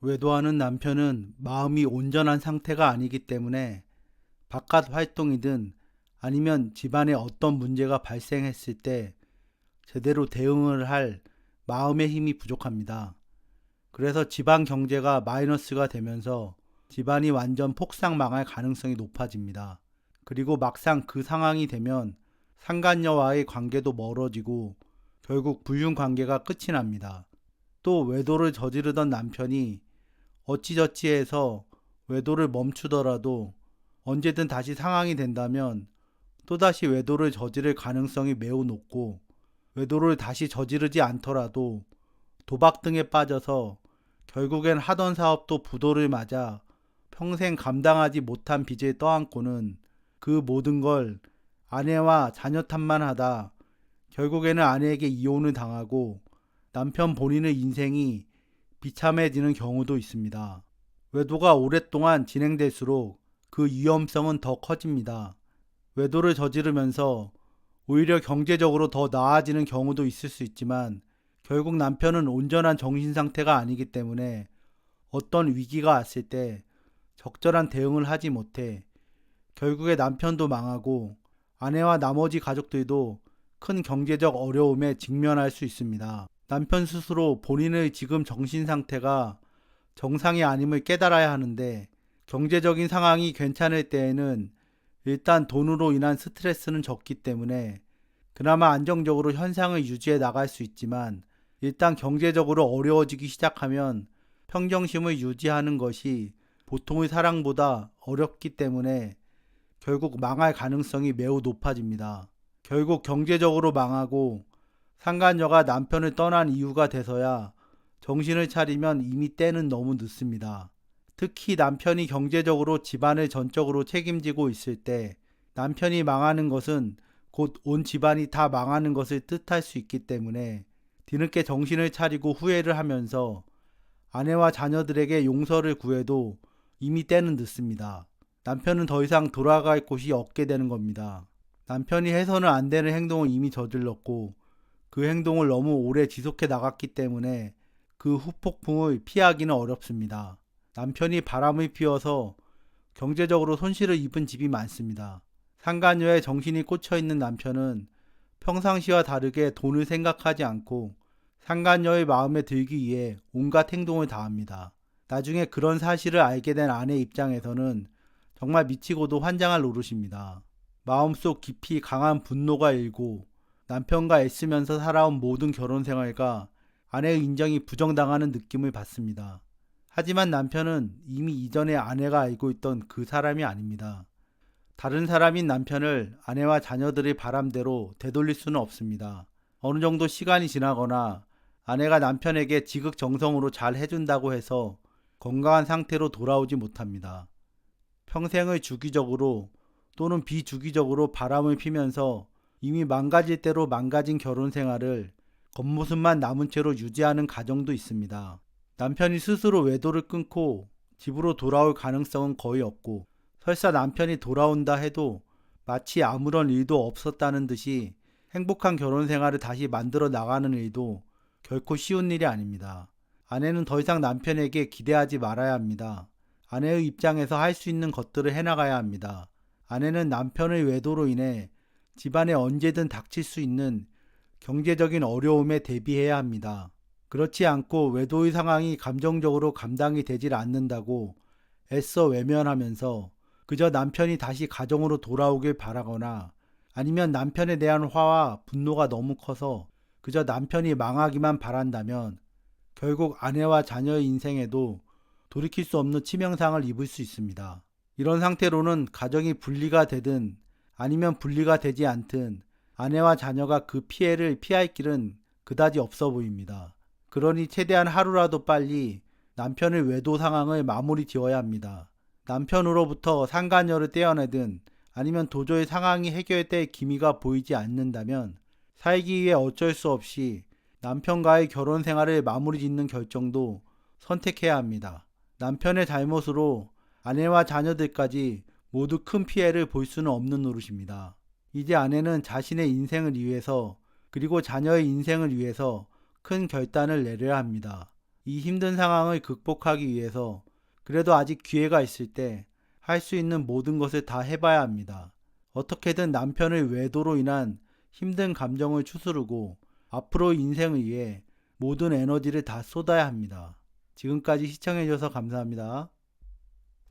외도하는 남편은 마음이 온전한 상태가 아니기 때문에 바깥 활동이든 아니면 집안에 어떤 문제가 발생했을 때 제대로 대응을 할 마음의 힘이 부족합니다. 그래서 집안 경제가 마이너스가 되면서 집안이 완전 폭삭 망할 가능성이 높아집니다. 그리고 막상 그 상황이 되면 상간녀와의 관계도 멀어지고 결국 불륜 관계가 끝이 납니다. 또 외도를 저지르던 남편이 어찌저찌 해서 외도를 멈추더라도 언제든 다시 상황이 된다면 또다시 외도를 저지를 가능성이 매우 높고 외도를 다시 저지르지 않더라도 도박 등에 빠져서 결국엔 하던 사업도 부도를 맞아 평생 감당하지 못한 빚을 떠안고는 그 모든 걸 아내와 자녀 탓만 하다 결국에는 아내에게 이혼을 당하고 남편 본인의 인생이 비참해지는 경우도 있습니다. 외도가 오랫동안 진행될수록 그 위험성은 더 커집니다. 외도를 저지르면서 오히려 경제적으로 더 나아지는 경우도 있을 수 있지만 결국 남편은 온전한 정신 상태가 아니기 때문에 어떤 위기가 왔을 때 적절한 대응을 하지 못해 결국에 남편도 망하고 아내와 나머지 가족들도 큰 경제적 어려움에 직면할 수 있습니다. 남편 스스로 본인의 지금 정신 상태가 정상이 아님을 깨달아야 하는데 경제적인 상황이 괜찮을 때에는 일단 돈으로 인한 스트레스는 적기 때문에 그나마 안정적으로 현상을 유지해 나갈 수 있지만 일단 경제적으로 어려워지기 시작하면 평정심을 유지하는 것이 보통의 사랑보다 어렵기 때문에 결국 망할 가능성이 매우 높아집니다. 결국 경제적으로 망하고 상간녀가 남편을 떠난 이유가 돼서야 정신을 차리면 이미 때는 너무 늦습니다. 특히 남편이 경제적으로 집안을 전적으로 책임지고 있을 때 남편이 망하는 것은 곧 온 집안이 다 망하는 것을 뜻할 수 있기 때문에 뒤늦게 정신을 차리고 후회를 하면서 아내와 자녀들에게 용서를 구해도 이미 때는 늦습니다. 남편은 더 이상 돌아갈 곳이 없게 되는 겁니다. 남편이 해서는 안 되는 행동을 이미 저질렀고 그 행동을 너무 오래 지속해 나갔기 때문에 그 후폭풍을 피하기는 어렵습니다. 남편이 바람을 피워서 경제적으로 손실을 입은 집이 많습니다. 상간녀에 정신이 꽂혀 있는 남편은 평상시와 다르게 돈을 생각하지 않고 상간녀의 마음에 들기 위해 온갖 행동을 다합니다. 나중에 그런 사실을 알게 된 아내 입장에서는 정말 미치고도 환장할 노릇입니다. 마음속 깊이 강한 분노가 일고 남편과 애쓰면서 살아온 모든 결혼 생활과 아내의 인정이 부정당하는 느낌을 받습니다. 하지만 남편은 이미 이전에 아내가 알고 있던 그 사람이 아닙니다. 다른 사람인 남편을 아내와 자녀들의 바람대로 되돌릴 수는 없습니다. 어느 정도 시간이 지나거나 아내가 남편에게 지극정성으로 잘 해준다고 해서 건강한 상태로 돌아오지 못합니다. 평생을 주기적으로 또는 비주기적으로 바람을 피면서 이미 망가질 대로 망가진 결혼 생활을 겉모습만 남은 채로 유지하는 가정도 있습니다. 남편이 스스로 외도를 끊고 집으로 돌아올 가능성은 거의 없고 설사 남편이 돌아온다 해도 마치 아무런 일도 없었다는 듯이 행복한 결혼 생활을 다시 만들어 나가는 일도 결코 쉬운 일이 아닙니다. 아내는 더 이상 남편에게 기대하지 말아야 합니다. 아내의 입장에서 할 수 있는 것들을 해나가야 합니다. 아내는 남편의 외도로 인해 집안에 언제든 닥칠 수 있는 경제적인 어려움에 대비해야 합니다. 그렇지 않고 외도의 상황이 감정적으로 감당이 되질 않는다고 애써 외면하면서 그저 남편이 다시 가정으로 돌아오길 바라거나 아니면 남편에 대한 화와 분노가 너무 커서 그저 남편이 망하기만 바란다면 결국 아내와 자녀의 인생에도 돌이킬 수 없는 치명상을 입을 수 있습니다. 이런 상태로는 가정이 분리가 되든 아니면 분리가 되지 않든 아내와 자녀가 그 피해를 피할 길은 그다지 없어 보입니다. 그러니 최대한 하루라도 빨리 남편의 외도 상황을 마무리 지어야 합니다. 남편으로부터 상간녀를 떼어내든 아니면 도저히 상황이 해결될 기미가 보이지 않는다면 살기 위해 어쩔 수 없이 남편과의 결혼 생활을 마무리 짓는 결정도 선택해야 합니다. 남편의 잘못으로 아내와 자녀들까지 모두 큰 피해를 볼 수는 없는 노릇입니다. 이제 아내는 자신의 인생을 위해서 그리고 자녀의 인생을 위해서 큰 결단을 내려야 합니다. 이 힘든 상황을 극복하기 위해서 그래도 아직 기회가 있을 때 할 수 있는 모든 것을 다 해봐야 합니다. 어떻게든 남편의 외도로 인한 힘든 감정을 추스르고 앞으로 인생을 위해 모든 에너지를 다 쏟아야 합니다. 지금까지 시청해주셔서 감사합니다.